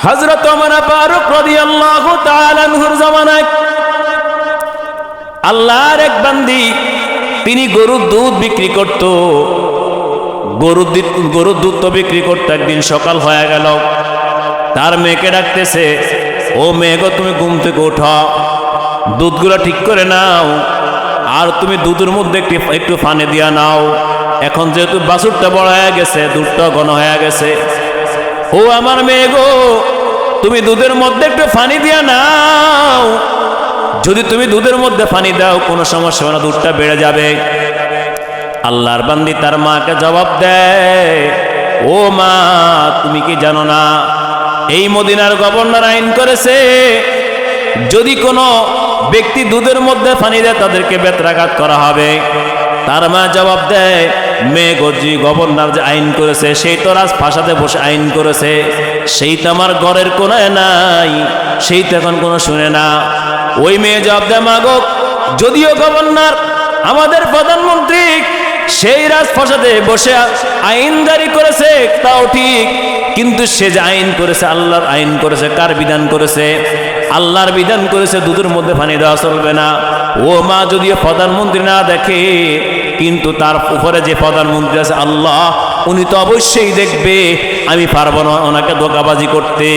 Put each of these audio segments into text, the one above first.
হজরত আল্লাহর এক বান্দি, তিনি গরুর দুধ বিক্রি করত। গরুর গরুর দুধ তো বিক্রি করতো, একদিন সকাল হয়ে গেল। তার মেয়েকে ডাকতেছে, ও মেয়েগো তুমি ঘুম থেকে ওঠো। দুধগুলো ঠিক করে নাও। আর তুমি দুধের মধ্যে একটু একটু ফানে দিয়া নাও। এখন যেহেতু বাছুরটা বড় হয়ে গেছে দুধটা ঘন হয়ে গেছে। ও আমার মেয়ে গো, তুমি দুধের মধ্যে একটু ফানি দিয়া নাও। যদি তুমি দুধের মধ্যে পানি দাও, কোনো সমস্যা না, দুধটা বেড়ে যাবে। আল্লাহর বান্দি তার মাকে জবাব দেয়, ও মা, তুমি কি জানো না, এই মদিনার গভর্নর আইন করেছে, যদি কোনো ব্যক্তি দুধের মধ্যে পানি দেয়, তাদেরকে বেত্রাঘাত করা হবে। তার মা জবাব দেয় মেয়ে গজি গভর্নর যে আইন করেছে, সেই তো রাজ ফাঁসাতে বসে আইন করেছে। সেই তো আমার ঘরের কোনায় নাই, সেই তো এখন কোনো শুনে না। ওই মেয়ে জবাব দেয় মাগো যদিও গভর্নর আমাদের প্রধানমন্ত্রী সেই রাজপ্রাসাদে বসে আইন জারি করেছে, তাও ঠিক। কিন্তু সে যে আইন করেছে, আল্লাহর আইন করেছে, কার বিধান করেছে? আল্লাহর বিধান করেছে, দুধের মধ্যে পানি দেওয়া চলবে না। ও মা, যদিও প্রধানমন্ত্রী না দেখে কিন্তু তার উপরে যে প্রধানমন্ত্রী আছে আল্লাহ, উনি তো অবশ্যই দেখবে, আমি পারব না ওনাকে ধোকাবাজি করতে।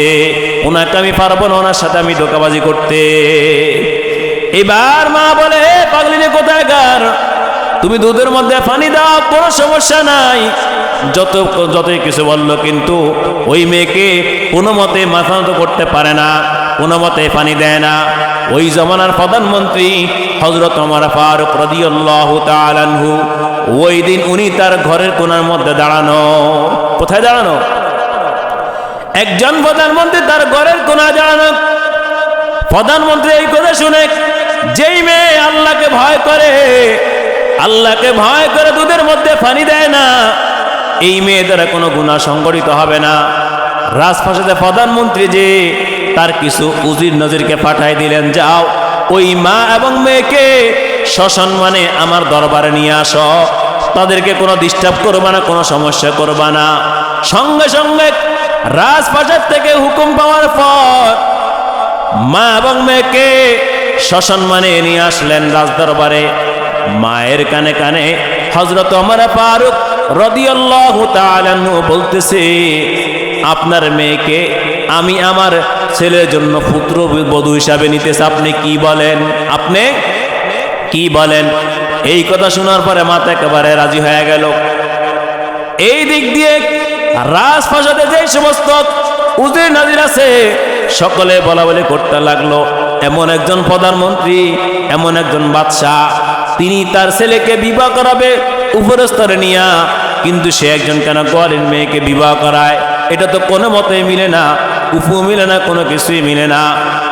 ওনাকে আমি পারব না ওনার সাথে আমি ধোকাবাজি করতে। এবার মা বলে, "এ পাগলিনে কোথায় গার তুমি দুধের মধ্যে পানি দাও, কোনো সমস্যা নাই। যত, যতই কিছু বলল কিন্তু ওই মেয়েকে কোনো মতে মাথা নত করতে পারে না। কোনো মতে পানি দেয় না। ওই জমানার প্রধানমন্ত্রী হজরত আমার ফারুক রদিয়াল্লাহু তাআলাহু ওই দিন উনি তার ঘরের কোনার মধ্যে দাঁড়ানো। কোথায় দাঁড়ানো? একজন প্রধানমন্ত্রী তার ঘরের কোনা দাঁড়ানো। প্রধানমন্ত্রী এই কথা শুনে, যেই মেয়ে আল্লাহকে ভয় করে, আল্লাহকে ভয় করে দুধের মধ্যে পানি দেয় না, এই মেয়ে দ্বারা কোনো গুণা সংগঠিত হবে না। রাজপ্রাসাদে প্রধানমন্ত্রী যে তার কিছু উজির নজিরকে পাঠাই দিলেন, যাও, ওই মা এবং মেয়েকে সসম্মানে আমার দরবারে নিয়ে আসো। তাদেরকে কোনো ডিস্টার্ব করবা না, কোনো সমস্যা করবা না। সঙ্গে সঙ্গে রাজপ্রাসাদ থেকে হুকুম পাওয়ার পর মা এবং মেয়েকে সসম্মানে নিয়ে আসলেন রাজদরবারে। মায়ের কানে কানে হজরত অমর ফারুক রদিয়াল্লাহু তাআলাহু বলতেছে, আপনার মেয়েকে আমি আমার ছেলের জন্য পুত্র বধূ হিসাবে নিতেছে। আপনি কি বলেন? আপনি কি বলেন? এই কথা শোনার পরে মাতা একেবারে রাজি হয়ে গেল। এই দিক দিয়ে রাজপ্রাসাদে যে সমস্ত উজির নাজির আছে, সকলে বলা বলি করতে লাগল। এমন একজন প্রধানমন্ত্রী, এমন একজন বাদশাহ, তিনি তার ছেলেকে বিবাহ করাবে। উপরের স্তরে নিয়া, কিন্তু সে একজন কেন গোয়ালের মেয়েকে বিবাহ করায়? এটা তো কোনো মতে মিলে না উফু মিলে না, কোনো কিছুই মিলে না।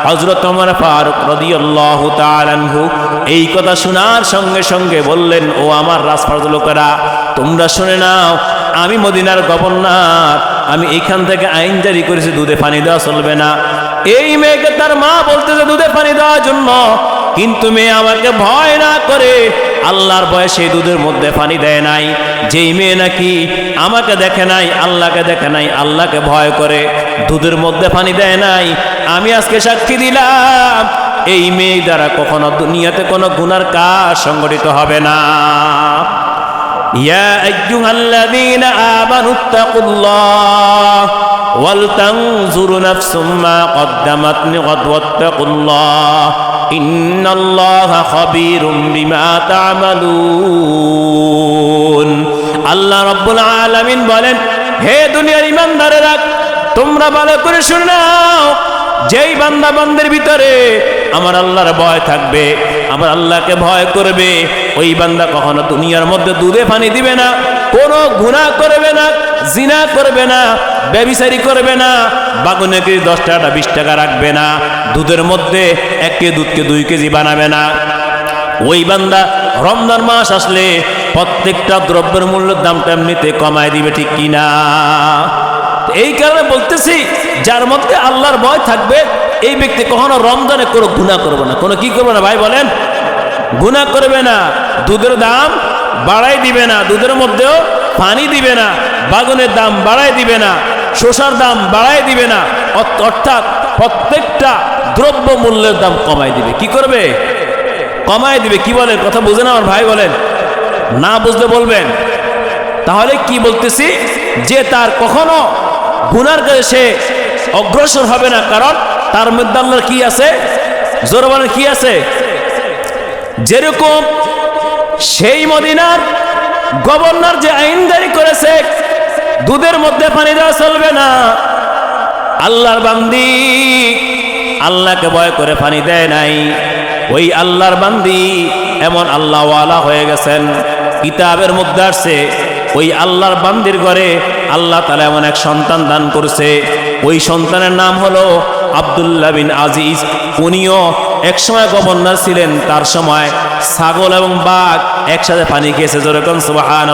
হজরত আমার ফারুক রদিয়াল্লাহু তাআলাহু এই কথা শোনার সঙ্গে সঙ্গে বললেন, ও আমার রাজপাড়ার লোকেরা, তোমরা শুনে নাও, আমি মদিনার গভর্নর, আমি এখান থেকে আইন জারি করেছি, দুধে পানি দেওয়া চলবে না। এই মেয়েকে তার মা বলতেছে, দুধে পানি দেওয়ার জন্য কিন্তু মেয়ে আমাকে ভয় না করে, আল্লাহর বয়সে সেই দুধের মধ্যে পানি দেয় নাই। যেই মেয়ে নাকি আমাকে দেখে নাই, আল্লাহকে দেখে নাই, আল্লাহকে ভয় করে, দুধের মধ্যে পানি দেয় নাই। আমি আজকে সাক্ষী দিলাম, এই মেয়ে দ্বারা কখনো দুনিয়াতে কোনো গুনার কাজ সংগঠিত হবে না। ইয়া আমানুত্তাকুল্লাহ ইন্নাল্লাহা খাবীরুম বিমা তা'মালুন। আল্লাহ রাব্বুল আলামিন বলেন, হে দুনিয়ার ইমানদারেরা, তোমরা ভালো করে শুনে যেই বান্দা বান্দের ভিতরে আমার আল্লাহর ভয় থাকবে, আমার আল্লাহকে ভয় করবে, ওই বান্দা কখনো দুনিয়ার মধ্যে দুধে পানি দিবে না, কোনো গুণা করবে না জিনা করবে না, ব্যবিচারি করবে না, বাগুনে কেজি দশ টাকাটা, বিশ টাকা রাখবে না, দুধের মধ্যে এক কেজি দুধকে দুই কেজি বানাবে না। ওই বান্দা রমজান মাস আসলে প্রত্যেকটা দ্রব্যের মূল্যের দামটা এমনিতে কমায় দিবে ঠিক কিনা? এই কারণে বলতেছি, যার মধ্যে আল্লাহর ভয় থাকবে, এই ব্যক্তি কখনো রমজানে কোনো গুণা করবে না। কোনো কি করবে না ভাই বলেন? গুণা করবে না, দুধের দাম বাড়াই দিবে না, দুধের মধ্যেও পানি দিবে না বাগুনের দাম বাড়ায় দিবে না শোষার দাম বাড়াই দিবে না অর্থাৎ প্রত্যেকটা দ্রব্য মূল্যের দাম কমাই দিবে। কি করবে? কমাই দিবে। কি বলেন? কথা বুঝে না আমার ভাই বলেন। না বুঝলে বলবেন। তাহলে কি বলতেছি? যে তার কখনো গুনার কাছে সে অগ্রসর হবে না, কারণ তার মধ্যে আল্লাহর কি আছে? জোর বলেন কি আছে? যেরকম সেই মদিনার গভর্নর যে আইন জারি করেছে দুধের মধ্যে পানি দেওয়া চলবে না। আল্লাহর বান্দি আল্লাহকে ভয় করে পানি দেয় নাই। ওই আল্লাহর বান্দি এমন আল্লাহওয়ালা হয়ে গেছেন। কিতাবের মধ্যে আসছে, ওই আল্লাহর বান্দির ঘরে আল্লাহ তালা এমন এক সন্তান দান করছে। ওই সন্তানের নাম হলো আবদুল্লাহ বিন আজিজ। উনিও একসময় গভর্নর ছিলেন, তার সময় ছাগল এবং বাঘ একসাথে পানি খেয়েছে। যেরকম সুবাহান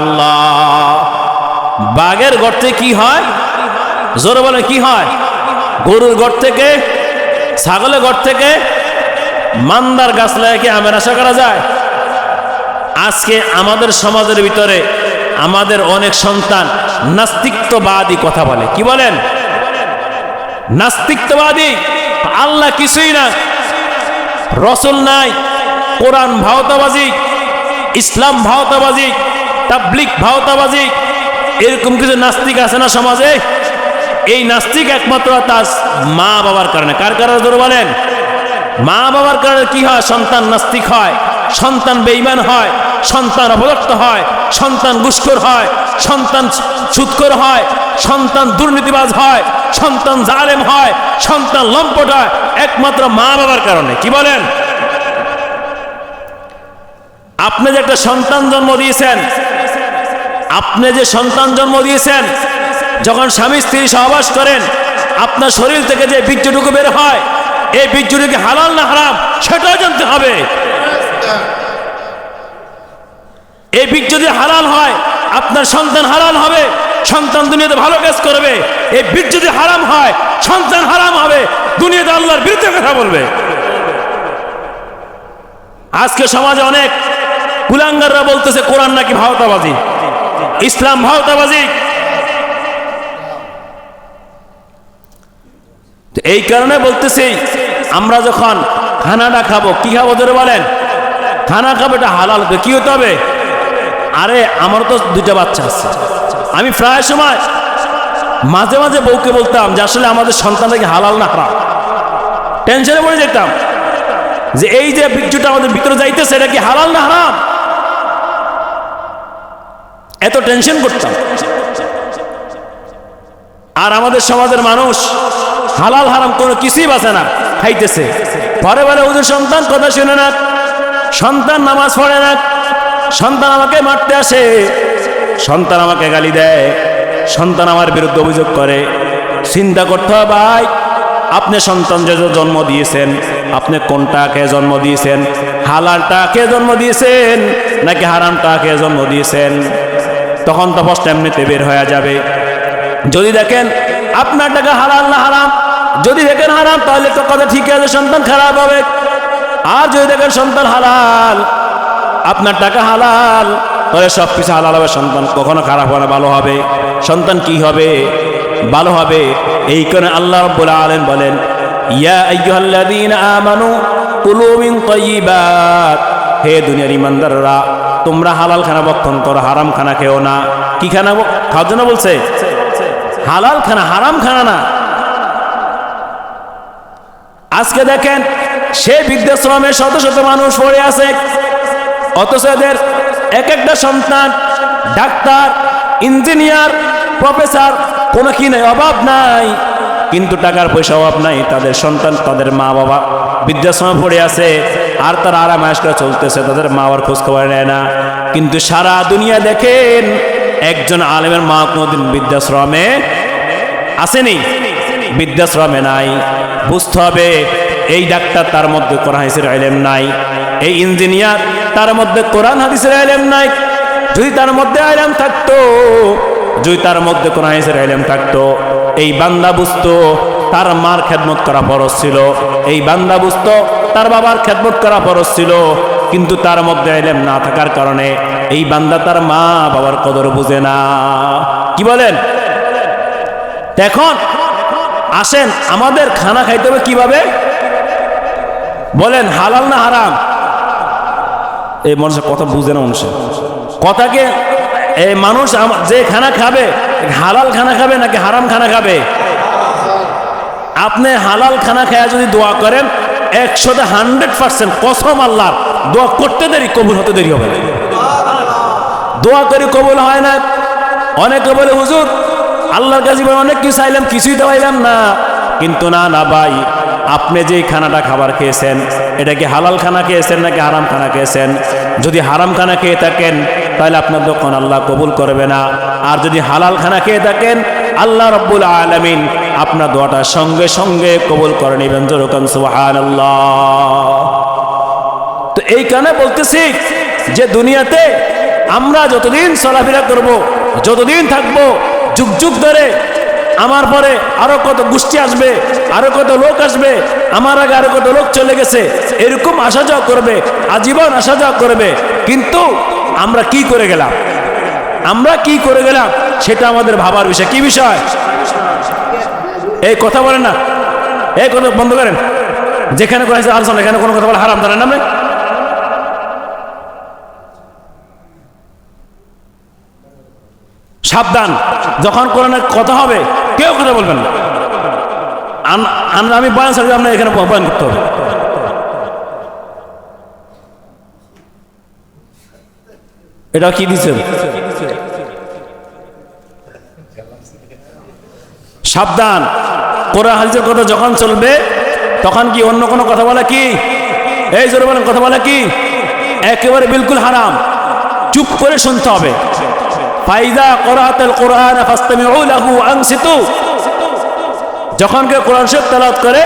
বাঘের গর্তে কি হয়? জোরে বলে কি হয়? গরুর ঘর থেকে, ছাগলের ঘর থেকে মান্দার গাছ কি আমের আশা করা যায়? আজকে আমাদের সমাজের ভিতরে আমাদের অনেক সন্তান নাস্তিত্ববাদী কথা বলে। কি বলেন? নাস্তিত্ববাদী আল্লাহ কিছুই না। রসুল নাই, কোরআন ভাওতাবাজি, ইসলাম ভাওতাবাজি তাবলিক ভাওতাবাজি এরকম কিছু নাস্তিক আছে না সমাজে? এই নাস্তিক একমাত্র তার মা বাবার কারণে। কার কারণে ধরে বলেন? মা বাবার কারণে কি হয়? সন্তান নাস্তিক হয়, সন্তান বেইমান হয়, সন্তান অপদত্ত হয়, সন্তান গুস্কর হয়, সন্তান সুৎকর হয়, সন্তান দুর্নীতিবাজ হয়, সন্তান জালেম হয়, সন্তান লম্পট হয়, একমাত্র মা বাবার কারণে। কি বলেন? আপনি যে একটা সন্তান জন্ম দিয়েছেন আপনি যে সন্তান জন্ম দিয়েছেন, যখন স্বামী স্ত্রী সহবাস করেন, আপনার শরীর থেকে যে বীর্যটুকু বের হয়, এই বীর্যটুকু হালাল না হারাম, সেটাও জানতে হবে। এই বীর্য যদি হালাল হয়, আপনার সন্তান হালাল হবে, সন্তান দুনিয়াতে ভালো কাজ করবে। এই বীর্য যদি হারাম হয়, সন্তান হারাম হবে, দুনিয়াতে আল্লাহর বিরুদ্ধে কথা বলবে। আজকে সমাজে অনেক কুলাঙ্গাররা বলতেছে, কোরআন নাকি ভাওতাবাজি? ইসলাম ভাওতাবাজি এই কারণে বলতেছি, আমরা যখন খানাটা খাব, কি খাব ধরে বলেন? খানা খাব, এটা হালাল। কি হতে হবে? আরে আমার তো দুটা বাচ্চা আছে। আমি প্রায় সময় মাঝে মাঝে বউকে বলতাম যে, আসলে আমাদের সন্তানটাকে হালাল না হারাম? টেনশনে পড়ে যেতাম। যে এই যে বীর্যটা আমাদের ভিতরে যাইতেছে, এটা কি হালাল না হারাম? এত টেনশন করতাম। আর আমাদের সমাজের মানুষ হালাল হারাম কোনো কিছুই বাঁচে না, খাইতেছে। পরে পরে ওদের সন্তান, কথা শুনে না, সন্তান নামাজ পড়ে না, সন্তান আমাকে মারতে আসে, সন্তান আমাকে গালি দেয়, সন্তান আমার বিরুদ্ধে অভিযোগ করে। চিন্তা করতে হয়, ভাই, আপনি সন্তান যে জন্ম দিয়েছেন, আপনি কোনটাকে জন্ম দিয়েছেন? হালালটাকে জন্ম দিয়েছেন, নাকি হারামটাকে জন্ম দিয়েছেন? তখন তো প্রশ্ন এমনিতে বের হয়ে যাবে। যদি দেখেন আপনার টাকা হালাল না হারাম, যদি দেখেন হারাম, তাহলে তো কথা ঠিক আছে, সন্তান খারাপ হবে। আর যদি দেখেন সন্তান হালাল, আপনার টাকা হালাল, তাহলে সব কিছু হালাল হবে, সন্তান কখনো খারাপ হবে ভালো হবে। সন্তান কি হবে? ভালো হবে। এই কারণে আল্লাহ রব্বুল আলামিন বলেন, ইয়া আইয়ুহাল্লাযীনা আমানু কুলু মিন হে দুনিয়ার ইমানদাররা তোমরা হালাল খানা ভক্ষণ করো হারাম খানা খেও না। কি খানা খাওয়ার জন্য বলছে? হালাল খানা, হারাম খানা না। আজকে দেখেন, সে বৃদ্ধাশ্রমে শত শত মানুষ পড়ে আছে। অথচ এদের এক একটা সন্তান, ডাক্তার, ইঞ্জিনিয়ার, প্রফেসর, কোনো কি নাই, অভাব নাই। কিন্তু টাকার পয়সা অভাব নাই, তাদের সন্তান, তাদের মা বাবা বৃদ্ধাশ্রমে পড়ে আছে, আর তারা আরাম করে চলতেছে, তাদের মা বাবার খোঁজ খবর নেয় না। কিন্তু সারা দুনিয়া দেখেন, একজন আলেমের মা কোনোদিন বৃদ্ধাশ্রমে আসেনি, বৃদ্ধাশ্রমে নাই। বুঝতে হবে, এই ডাক্তার তার মধ্যে কোরআন হাদিসের আইলেম নাই, এই ইঞ্জিনিয়ার তার মধ্যে কোরআন হাদিসের আইলেম নাই। যদি তার মধ্যে আইলেম থাকতো, যদি তার মধ্যে কোরআন হাদিসের আইলেম থাকতো এই বান্দা বুঝতো তার মার খেদমত করা ফরজ ছিল। এই বান্দা বুঝতো তার বাবার খেদমত করা ফরজ ছিল। কিন্তু তার মধ্যে আইলেম না থাকার কারণে এই বান্দা তার মা বাবার কদর বুঝে না। কি বলেন? এখন আসেন, আমাদের খানা খাইতে হবে কীভাবে? বলেন, হালাল না হারাম? এই মানুষের কথা বুঝে না মানুষের কথাকে এই মানুষ যে খানা খাবে, হালাল খানা খাবে নাকি হারাম খানা খাবে? আপনি হালাল খানা খায়া যদি দোয়া করেন, একশোতে হান্ড্রেড পার্সেন্ট কসম আল্লাহ দোয়া করতে দেরি, কবুল হতে দেরি হবে দোয়া করি কবুল হয় না। অনেকে বলে, হুজুর, আল্লাহর কাছে অনেক কিছু চাইলাম, কিছুই দেওয়াইলাম না। কিন্তু না না ভাই, আপনি যে খানাটা খাবার খেয়েছেন, এটা কি হালাল খানা খেয়েছেন নাকি হারাম খানা খেয়েছেন? যদি হারাম খানা খেয়ে থাকেন তাহলে আপনার দোকান আল্লাহ কবুল করবে না। আর যদি হালাল খানা খেয়ে থাকেন, আল্লাহ রব্বুল আলমিন আপনার দোয়াটা সঙ্গে সঙ্গে কবুল করে নেবেন। যেরকম সুহান তো এই কারণে বলতেছি যে দুনিয়াতে আমরা যতদিন চলাফেরা করব, যতদিন থাকব, যুগ যুগ ধরে আমার পরে আরও কত গোষ্ঠী আসবে, আরও কত লোক আসবে, আমার আগে আরও কত লোক চলে গেছে, এরকম আসা যাওয়া করবে, আজীবন আসা যাওয়া করবে। কিন্তু আমরা কি করে গেলাম? আমরা কি করে গেলাম? সেটা আমাদের ভাবার বিষয়। কি বিষয়? এই কথা বলেন না। এই কথা বন্ধ করেন। যেখানে কোনো আলোচনা, এখানে কোনো কথা বলে হারাম, ধরেন নামে সাবধান। যখন কোরআনের কথা হবে, কেউ কথা বলবেন না। আন- আমি বয়ান সাহেব আপনার এখানে বয়ান করতে হবে। এটা কি দিচ্ছেন সাবধান। কোরআন হাদিসের কথা যখন চলবে, তখন কি অন্য কোনো কথা বলে কি? এই জোরে বলেন, কথা বলে কি? একেবারে বিলকুল হারাম। চুপ করে শুনতে হবে। ফাইদা কোরআতাল কোরআন যখন কেউ কোরআন শরীফ তেলাওয়াত করে,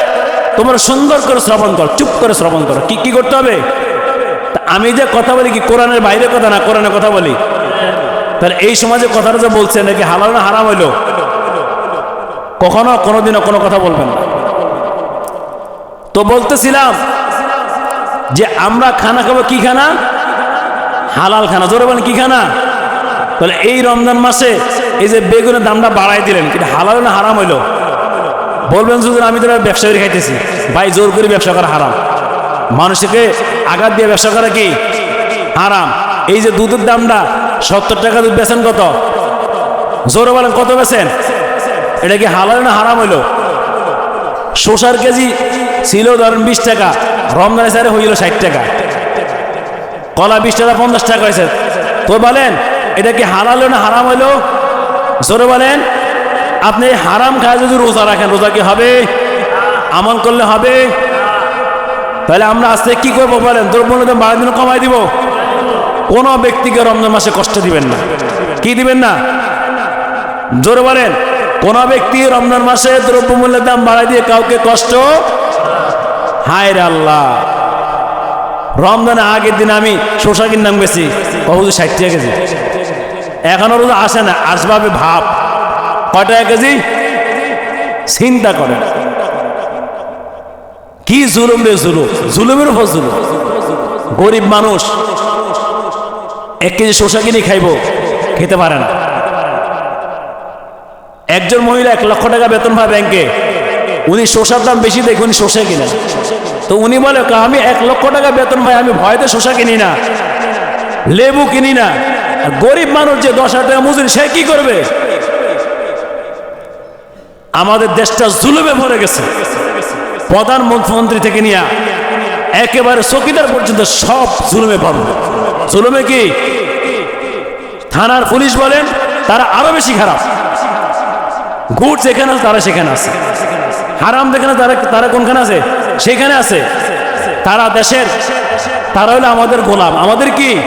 তোমরা সুন্দর করে শ্রবণ করো, চুপ করে শ্রবণ করো। কি কি করতে হবে? আমি যে কথা বলি কি কোরআনের বাইরে কথা না কোরআনের কথা বলি? তাহলে এই সমাজে কথাটা যে বলছে নাকি হালাল না হারাম হইল? কখনো কোনোদিনও কোনো কথা বলবেন না। তো বলতেছিলাম যে আমরা খানা খাব কি খানা? হালাল খানা। জোরে বলেন, কি খানা? তাহলে এই রমজান মাসে এই যে বেগুনের দামটা বাড়াই দিলেন, কিন্তু হালাল না হারাম হইল? বলবেন যদি আমি তো ব্যবসা করে খাইতেছি। ভাই, জোর করে ব্যবসা করা হারাম। মানুষকে আঘাত দিয়ে ব্যবসা করা কি? হারাম। এই যে দুধের দামটা সত্তর টাকা দুধ বেছেন কত? জোরে বলেন, কত বেছেন এটা কি হালাল না হারাম হইল? শসার কেজি ছিল ধরেন বিশ টাকা রমজান সারে হইল ষাট টাকা। কলা বিশ টাকা, পঞ্চাশ টাকা হয়েছে। তো বলেন, এটা কি হালাল না হারাম হইল? জোরে বলেন, আপনি হারাম খায় যদি রোজা রাখেন, রোজা কি হবে? আমল করলে হবে? তাহলে আমরা আজকে কি করব বলেন? দ্রব্যমূল্য বাড়ার দিন কমাই দিব। কোনো ব্যক্তিকে রমজান মাসে কষ্ট দিবেন না। কি দিবেন না? জোরে বলেন। কোন ব্যক্তি রমজান মাসে দ্রব্যমূল্যের দাম বাড়াই দিয়ে কাউকে কষ্ট? হায় আল্লাহ। রমজানের আগের দিন আমি শোষা কিনলাম গেছি। কত ষাট টাকা কেজি? এখনও রোজা আসে না, আসবাবে ভাব। কয় টাকা কেজি? চিন্তা করেন। কি জুলুম রে জুলুম? জুলুমের উপর জুলুম। গরিব মানুষ, এক কেজি শোষা কিনে খাইব, খেতে পারে না। একজন মহিলা এক লক্ষ টাকা বেতন পায় ব্যাংকে। উনি শোষার দাম বেশি দেখে উনি শোষা কিনেন। তো উনি বলে আমি এক লক্ষ টাকা বেতন পাই, আমি ভয়তে শোষা কিনি না, লেবু কিনি না। গরিব মানুষ যে দশ হাজার টাকা মজুরি, সে কি করবে? আমাদের দেশটা জুলুমে ভরে গেছে। প্রধানমন্ত্রী থেকে নিয়ে একেবারে চকিদার পর্যন্ত সব জুলুমে ভরবে জুলুমে কি? থানার পুলিশ বলেন, তারা আরও বেশি খারাপ। ঘুট যেখানে আছে, তারা সেখানে আছে। হারাম যেখানে, তারা তারা কোনখানে আছে? সেখানে আছে। তারা দেশের তারা হলো আমাদের গোলাম। আমাদের কি?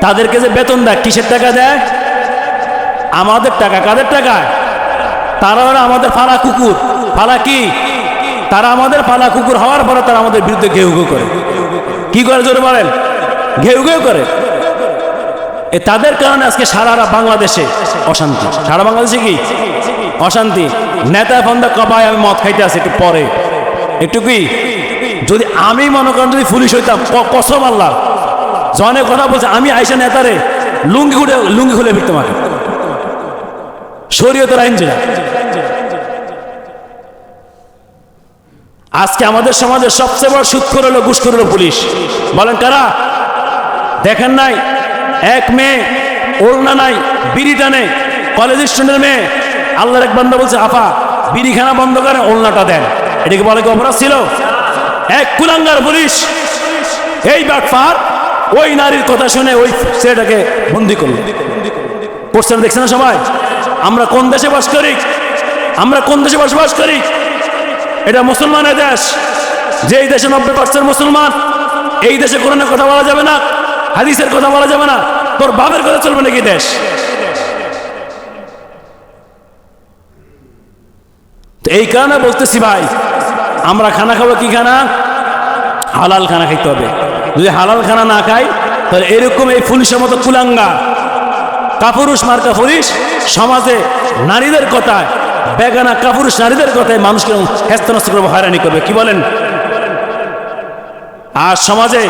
তাদেরকে যে বেতন দেয়, কিসের টাকা দেয়? আমাদের টাকা। কাদের টাকা? তারা হলো আমাদের ফালা কুকুর। ফালা কি? তারা আমাদের পালা কুকুর হওয়ার পরে তারা আমাদের বিরুদ্ধে ঘেউ ঘেউ করে। কি করে জোরে বলেন? ঘেউ ঘেউ করে। এ তাদের কারণে আজকে সারা বাংলাদেশে অশান্তি। সারা বাংলাদেশে কি? অশান্তি। নেতা ফন্দা কবাই আমি মদ খাইতে আসি একটু পরে। একটু কি? যদি আমি মনে করেন যদি পুলিশ হইতাম কসম আল্লাহ। জনে কথা বলছে, আমি আইসা নেতারে লুঙ্গি খুলে লুঙ্গি খুলে ফিরতে মারে শরীয়তের আইন যেটা আজকে আমাদের সমাজের সবচেয়ে বড় সুৎখর হলো ঘুষখোর হলো পুলিশ। বলেন কারা? দেখেন নাই? এক মেয়ে, ওড়না নাই, বিড়িটা নেই কলেজ স্টুডেন্টের মেয়ে। আল্লাহর এক বান্দা বলছে আপা বিড়িখানা বন্ধ করে ওড়নাটা দেন। এটাকে বলে কি অপরাধ ছিল? এক কুলাঙ্গার পুলিশ। এই বাটফার ওই নারীর কথা শুনে ওই ছেলেটাকে বন্দি করল। পোস্টার দেখছে না সবাই? আমরা কোন দেশে বাস করি? আমরা কোন দেশে বসবাস করি? এটা মুসলমানের দেশ। যেই দেশে নব্বই পার্সেন্ট মুসলমান, এই দেশে কোরআনের কথা বলা যাবে না, হাদিসের কথা বলা যাবে না, তোর বাপের কথা চলবে নাকি দেশ? এই কারণে বলতেছি ভাই, আমরা খানা খাব কি খানা? হালাল খানা খাইতে হবে। যদি হালাল খানা না খাই, তাহলে এরকম এই পুলিশের মতো কুলাঙ্গা কাপুরুষ মার্কা পুলিশ, সমাজে নারীদের কথায় বেগানা কাপুরুষ নারীদের কথায় মানুষকে হেস্তনস্ত করবে হয়রানি করবে। কি বলেন? আর সমাজে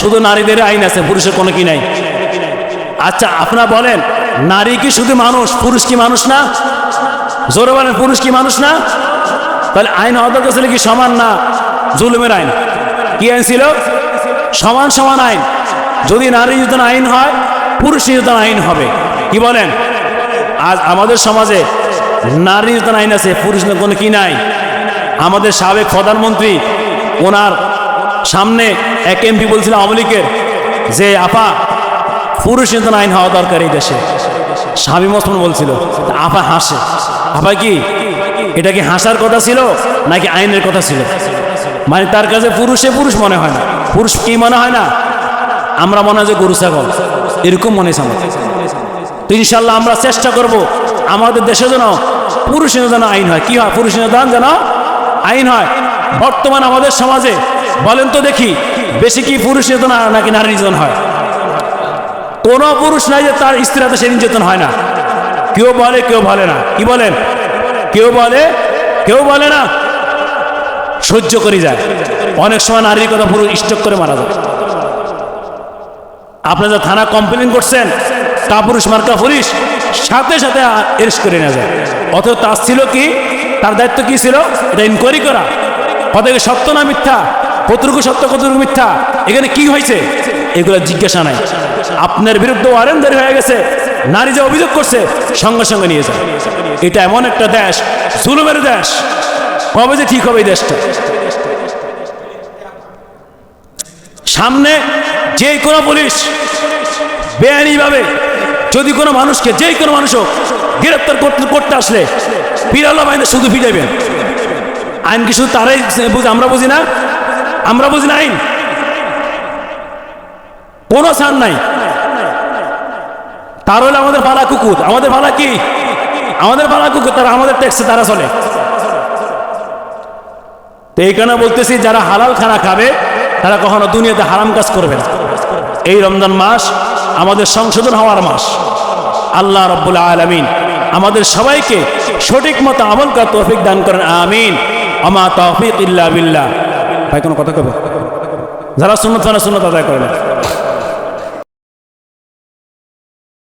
শুধু নারীদের আইন আছে, পুরুষের কোনো কি নাই? আচ্ছা আপনারা বলেন, নারী কি শুধু মানুষ, পুরুষ কি মানুষ না? জোরে বলেন, পুরুষ কি মানুষ না? তাহলে আইন হওয়া দরকার ছিল কি সমান না? জুলুমের আইন। কি আইন ছিল? সমান সমান আইন। যদি নারী নির্যাতন আইন হয়, পুরুষ নির্যাতন আইন হবে। কি বলেন? আজ আমাদের সমাজে নারী নির্যাতন আইন আছে পুরুষ কোনো কি নাই? আমাদের সাবেক প্রধানমন্ত্রী, ওনার সামনে এক এমপি বলছিল আওয়ামী লীগের যে, আপা, পুরুষ নির্যাতন আইন হওয়া দরকার এই দেশে। স্বামী মসমান বলছিল, আপা হাসে। আপা কি? এটা কি হাসার কথা ছিল নাকি আইনের কথা ছিল? মানে তার কাছে পুরুষে পুরুষ মনে হয় না। পুরুষ কি মনে হয় না? আমরা মনে হয় যে গরু ছাগল। এরকম মনে আমার তো ইনশাল্লাহ আমরা চেষ্টা করব আমাদের দেশে যেন পুরুষ যেন আইন হয়। কি হয়? পুরুষ নির্যাতন যেন আইন হয়। বর্তমান আমাদের সমাজে, বলেন তো দেখি, বেশি কি পুরুষ নির্যাতন নাকি নারী নির্যাতন হয়? কোনো পুরুষ নাই যে তার স্ত্রীর হাতে সে নির্যাতন হয় না। কেউ বলে কেউ বলে না। কি বলেন? কেউ বলে কেউ বলে না। সহ্য করে যায়। অনেক সময় নারীর কথা পুরো স্টক করে মারা যায়। আপনারা থানা কমপ্লেন করছেন তা পুরুষ মার্কা পুলিশ সাথে সাথে অ্যারেস্ট করে নেওয়া যায়। অথচ তার ছিল কি? তার দায়িত্ব কি ছিল? এটা ইনকোয়ারি করা। কতকে সত্য না মিথ্যা? কতটুকু সত্য, কতটুকু মিথ্যা? এখানে কি হয়েছে? এগুলো জিজ্ঞাসা নাই। আপনার বিরুদ্ধে ওয়ারেন্ট জারি হয়ে গেছে। নারী যে অভিযোগ করছে, সঙ্গে সঙ্গে নিয়ে যায় এটা এমন একটা দেশ, জুলুমের দেশ। কবে যে ঠিক হবে এই দেশটা? সামনে যে কোনো পুলিশ বেআইনিভাবে যদি কোনো মানুষকে, যে কোনো মানুষ হোক, গ্রেপ্তার করতে করতে আসলে বিরালো বাইনে শুধু ফিরাবেন আইন কি শুধু তারাই বুঝি আমরা বুঝি না? আমরা বুঝি না আইন? কোনো ছাড় নাই। তার হলে আমাদের পালা কুকুর। আমাদের পালা কি? আমাদের পালা কুকুর, তারা আমাদের ট্যাক্সে তারা চলে। তো এই কারণে বলতেছি, যারা হালাল খানা খাবে, তারা কখনো দুনিয়াতে হারাম কাজ করবে না। এই রমজান মাস আমাদের সংশোধন হওয়ার মাস। আল্লাহ রব্বুল আলমিন আমাদের সবাইকে সঠিক মতো আমল করার তৌফিক দান করেন, আমিন। আমা তৌফিক ইল্লা বিল্লাহ। ভাই, কোনো কথা কবে যারা সুন্নত তারা সুন্নত আদায় করে না।